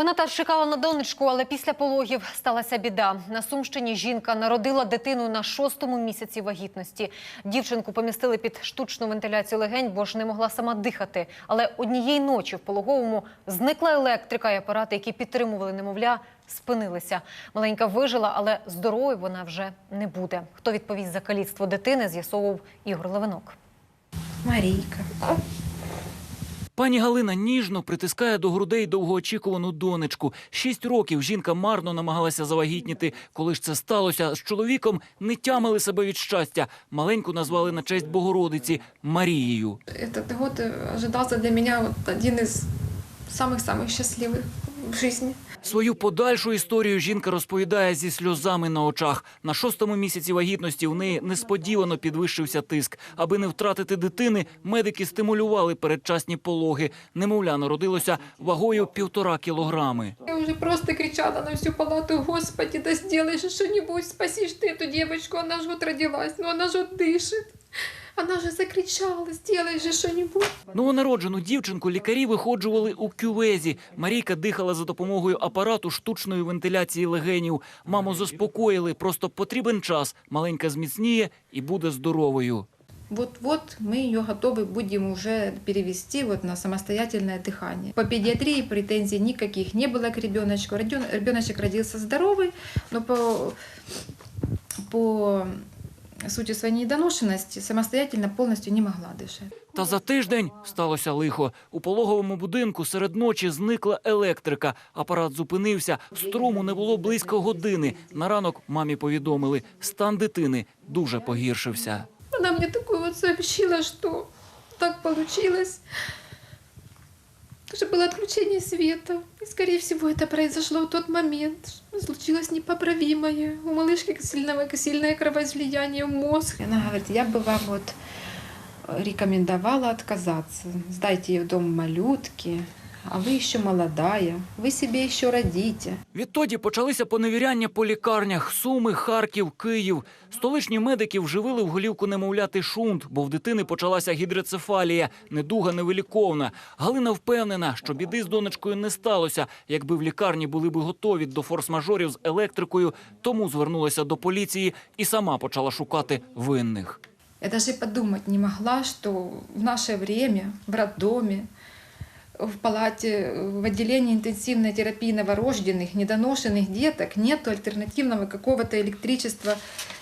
Вона теж чекала на донечку, але після пологів сталася біда. На Сумщині жінка народила дитину на шостому місяці вагітності. Дівчинку помістили під штучну вентиляцію легень, бо ж не могла сама дихати. Але однієї ночі в пологовому зникла електрика і апарати, які підтримували немовля, спинилися. Маленька вижила, але здоровою вона вже не буде. Хто відповість за каліцтво дитини, з'ясовував Ігор Левинок. Марійка. Пані Галина ніжно притискає до грудей довгоочікувану донечку. Шість років жінка марно намагалася завагітніти. Коли ж це сталося, з чоловіком не тямили себе від щастя. Маленьку назвали на честь Богородиці Марією. Этот год э, ожидался для меня вот один из самых-самых счастливых в жизни. Свою подальшу історію жінка розповідає зі сльозами на очах. На шостому місяці вагітності в неї несподівано підвищився тиск. Аби не втратити дитини, медики стимулювали передчасні пологи. Немовля народилося вагою півтора кілограми. Я уже просто кричала на всю палату, Господи, да сделай же что-нибудь, спаси ж ты эту девочку, она же вот родилась, но она же вот дышит. Она же закричала, сделай же что-нибудь. Новонароджену дівчинку лікарі виходжували у кювезі. Марійка дихала за допомогою апарату штучної вентиляції легенів. Маму заспокоїли, просто потрібен час. Маленька зміцніє і буде здоровою. Вот-вот мы ее готовы будем уже перевести вот на самостоятельное дыхание. По педиатрии претензий никаких не было к ребеночку. Роден- Ребеночек родился здоровый, но по, по сути своей недоношенности самостоятельно полностью не могла дышать. Та за тиждень сталося лихо. У пологовому будинку серед ночі зникла електрика. Апарат зупинився. Струму не було близько години. На ранок мамі повідомили, стан дитини дуже погіршився. Она мне такое вот сообщила, что так получилось, что было отключение света. И, скорее всего, это произошло в тот момент. Случилось непоправимое. У малышки сильное, сильное кровоизлияние в мозг. Она говорит, я бы вам вот рекомендовала отказаться. Сдайте ее в дом малютки, а вы еще молодая, вы себе еще родите. Відтоді почалися поневіряння по лікарнях Суми, Харків, Київ. Столичні медики вживили в голівку немовляти шунт, бо в дитини почалася гідроцефалія, недуга невиліковна. Галина впевнена, що біди з донечкою не сталося. Якби в лікарні були би готові до форс-мажорів з електрикою, тому звернулася до поліції і сама почала шукати винних. Я даже подумать не могла, что в наше время в роддоме, в палате, в отделении интенсивной терапии новорожденных, недоношенных деток нет альтернативного какого-то электричества, рез- рез-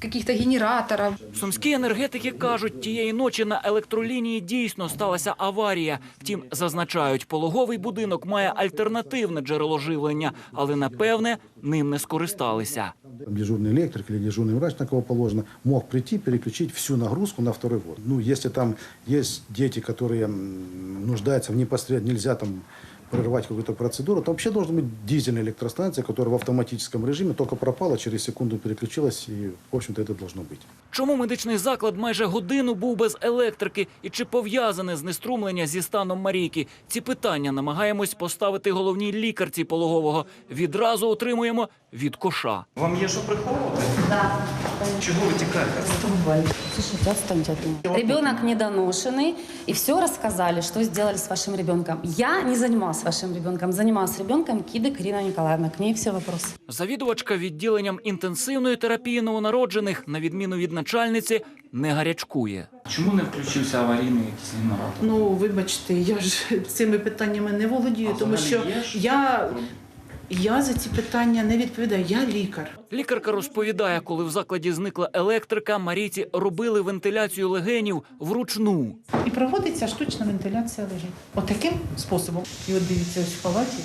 каких-то генераторов. Сумські енергетики кажуть, тієї ночі на електролінії дійсно сталася аварія. Втім, зазначають, пологовий будинок має альтернативне джерело живлення, але напевне ним не скористалися. Дежурный электрик или дежурный врач, на кого положено, мог прийти, переключить всю нагрузку на второй ввод. Ну, если там есть дети, которые м, нуждаются в непосредственно, нельзя там прерывать какую-то процедуру, то вообще должна быть дизельная электростанция, которая в автоматическом режиме только пропала, через секунду переключилась, и, в общем-то, это должно быть. Чому медичний заклад майже годину був без електрики і чи пов'язане знеструмлення зі станом Марійки? Ці питання намагаємось поставити головній лікарці пологового. Відразу отримуємо від коша. Вам є що приховувати? Чого ви тікаєте? Слушайте, отстаньте от меня. Ребенок недоношенный, и все рассказали, что сделали с вашим ребенком. Я не занималась вашим ребенком, занималась ребенком Киды Карина Николаевна. К ней все вопросы. Завідувачка відділенням інтенсивної терапії новонароджених, на відміну від начальниці, не гарячкує. Чому не включився аварійний якийсь генератор? Ну, вибачте, я ж цими питаннями не володію, А тому що взагалі є ж? я, я за ці питання не відповідаю. Я лікар. Лікарка розповідає, коли в закладі зникла електрика, Марійці робили вентиляцію легенів вручну. І проводиться штучна вентиляція легень. Отаким способом. І от дивіться, ось в палаті,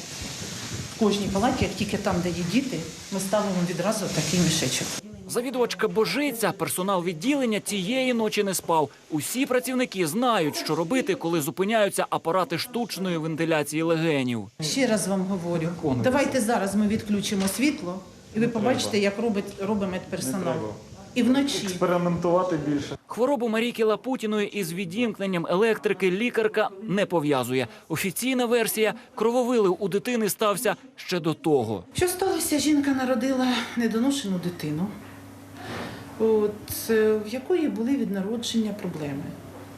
в кожній палаті, як тільки там, де є діти, ми ставимо відразу такий мішечок. Завідувачка божиця, персонал відділення цієї ночі не спав. Усі працівники знають, що робити, коли зупиняються апарати штучної вентиляції легенів. Ще раз вам говорю, давайте зараз ми відключимо світло, і ви побачите, як робить, робить медперсонал. І вночі. Експериментувати більше. Хворобу Марійки Лапутіної із відімкненням електрики лікарка не пов'язує. Офіційна версія крововилив у дитини стався ще до того. Що сталося? Жінка народила недоношену дитину, от, е, в якої були від народження проблеми.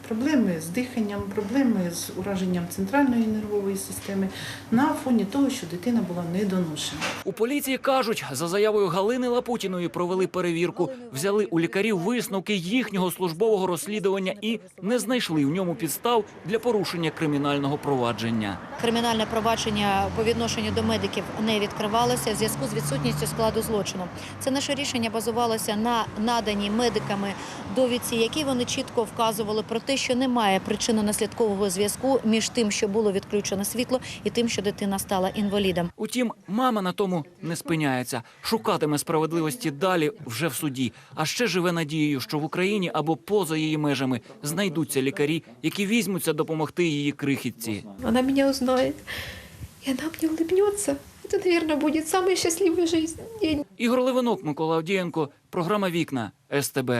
Проблеми з диханням, проблеми з ураженням центральної нервової системи на фоні того, що дитина була недоношена. У поліції кажуть, за заявою Галини Лапутіної провели перевірку, взяли у лікарів висновки їхнього службового розслідування і не знайшли в ньому підстав для порушення кримінального провадження. Кримінальне провадження по відношенню до медиків не відкривалося в зв'язку з відсутністю складу злочину. Це наше рішення базувалося на наданій медиками довідці, які вони чітко вказували про те, що немає причинно-наслідкового зв'язку між тим, що було відключено світло, і тим, що дитина стала інвалідом. Утім, мама на тому не спиняється, шукатиме справедливості далі вже в суді. А ще живе надією, що в Україні або поза її межами знайдуться лікарі, які візьмуться допомогти її крихітці. Она меня узнает, и она мне улыбнется. Это, наверное, будет самый счастливый жизнь день. Ігор Левинок, Микола Авдієнко, програма Вікна СТБ.